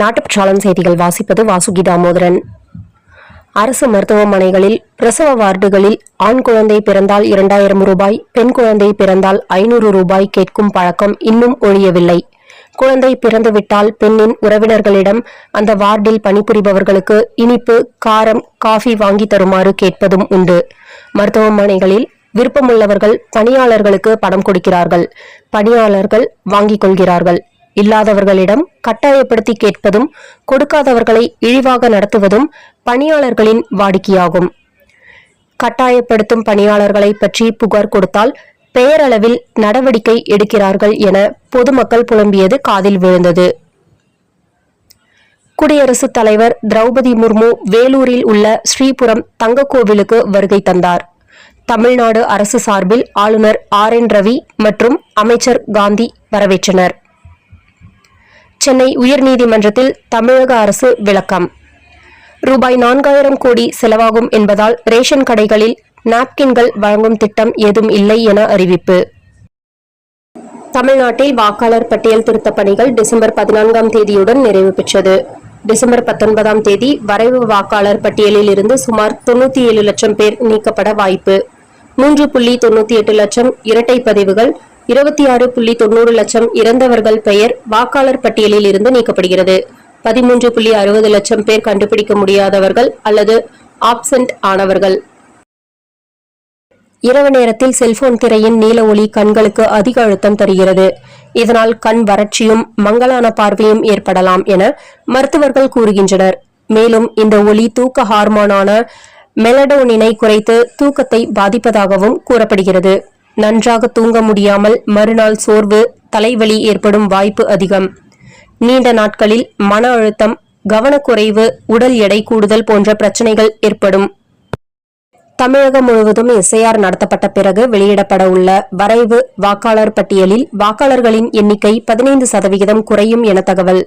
நாட்டுப்பற்றாளன் செய்திகள் வாசிப்பது வாசுகி தாமோதரன். அரசு மருத்துவமனைகளில் பிரசவ வார்டுகளில் ஆண் குழந்தை பிறந்தால் இரண்டாயிரம் ரூபாய் பெண் குழந்தை பிறந்தால் ஐநூறு ரூபாய் கேட்கும் பழக்கம் இன்னும் ஒழியவில்லை. குழந்தை பிறந்துவிட்டால் பெண்ணின் உறவினர்களிடம் அந்த வார்டில் பணிபுரிபவர்களுக்கு இனிப்பு காரம் காஃபி வாங்கி தருமாறு கேட்பதும் உண்டு. மருத்துவமனைகளில் விருப்பமுள்ளவர்கள் பணியாளர்களுக்கு பணம் கொடுக்கிறார்கள். பணியாளர்கள் வாங்கிக் கொள்கிறார்கள். இல்லாதவர்களிடம் கட்டாயப்படுத்தி கேட்பதும் கொடுக்காதவர்களை இழிவாக நடத்துவதும் பணியாளர்களின் வாடிக்கையாகும். கட்டாயப்படுத்தும் பணியாளர்களை பற்றி புகார் கொடுத்தால் பெயரளவில் நடவடிக்கை எடுக்கிறார்கள் என பொதுமக்கள் புலம்பியது காதில் விழுந்தது. குடியரசுத் தலைவர் திரௌபதி முர்மு வேலூரில் உள்ள ஸ்ரீபுரம் தங்கக்கோவிலுக்கு வருகை தந்தார். தமிழ்நாடு அரசு சார்பில் ஆளுநர் ஆர் என் ரவி மற்றும் அமைச்சர் காந்தி வரவேற்றனர். சென்னை உயர்நீதிமன்றத்தில் தமிழக அரசு விளக்கம். ரூபாய் நான்காயிரம் கோடி செலவாகும் என்பதால் ரேஷன் கடைகளில் நாப்கின்கள் வழங்கும் திட்டம் ஏதும் இல்லை என அறிவிப்பு. தமிழ்நாட்டில் வாக்காளர் பட்டியல் திருத்தப் பணிகள் டிசம்பர் பதினான்காம் தேதியுடன் நிறைவு பெற்றது. டிசம்பர் பத்தொன்பதாம் தேதி வரைவு வாக்காளர் பட்டியலில் இருந்து சுமார் தொண்ணூத்தி ஏழு லட்சம் பேர் நீக்கப்பட வாய்ப்பு. மூன்று புள்ளி தொண்ணூத்தி எட்டு லட்சம் இரட்டை பதிவுகள் இருபத்தி ஆறு புள்ளி தொண்ணூறு லட்சம் இறந்தவர்கள் பெயர் வாக்காளர் பட்டியலில் இருந்து நீக்கப்படுகிறது. பதிமூன்று புள்ளி அறுபது லட்சம் பேர் கண்டுபிடிக்க முடியாதவர்கள் அல்லது ஆப்சென்ட் ஆனவர்கள். இரவு நேரத்தில் செல்போன் திரையின் நீல ஒளி கண்களுக்கு அதிக அழுத்தம் தருகிறது. இதனால் கண் வறட்சியும் மங்கலான பார்வையும் ஏற்படலாம் என மருத்துவர்கள் கூறுகின்றனர். மேலும் இந்த ஒளி தூக்க ஹார்மோனான மெலடோனினை குறைத்து தூக்கத்தை பாதிப்பதாகவும் கூறப்படுகிறது. நன்றாக தூங்க முடியாமல் மறுநாள் சோர்வு தலைவலி ஏற்படும் வாய்ப்பு அதிகம். நீண்ட நாட்களில் மன அழுத்தம் கவனக்குறைவு உடல் எடை கூடுதல் போன்ற பிரச்சனைகள் ஏற்படும். தமிழகம் முழுவதும் எஸ்ஐஆர் நடத்தப்பட்ட பிறகு வெளியிடப்பட உள்ள வரைவு வாக்காளர் பட்டியலில் வாக்காளர்களின் எண்ணிக்கை பதினைந்து சதவிகிதம் குறையும் என தகவல்.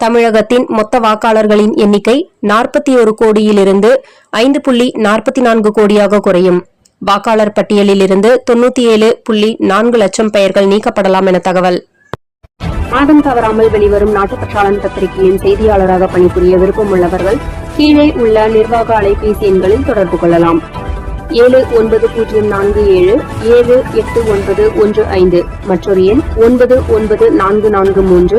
தமிழகத்தின் மொத்த வாக்காளர்களின் எண்ணிக்கை நாற்பத்தி ஒரு கோடியிலிருந்து ஐந்து புள்ளி நாற்பத்தி நான்கு கோடியாக குறையும். வாக்காளர் பட்டியலில் இருந்து தொன்னூத்தி ஏழு புள்ளி நான்கு லட்சம் பெயர்கள் நீக்கப்படலாம் என தகவல். மாதம் தவறாமல் வெளிவரும் நாட்டுப்பற்றாளன் பத்திரிகையின் செய்தியாளராக பணிபுரிய விருப்பம் உள்ளவர்கள் கீழே உள்ள நிர்வாக அலைபேசி எண்களில் தொடர்பு கொள்ளலாம். ஏழு ஒன்பது பூஜ்ஜியம் நான்கு ஏழு ஏழு எட்டு ஒன்பது ஒன்று ஐந்து மற்றொரு எண் ஒன்பது ஒன்பது நான்கு நான்கு மூன்று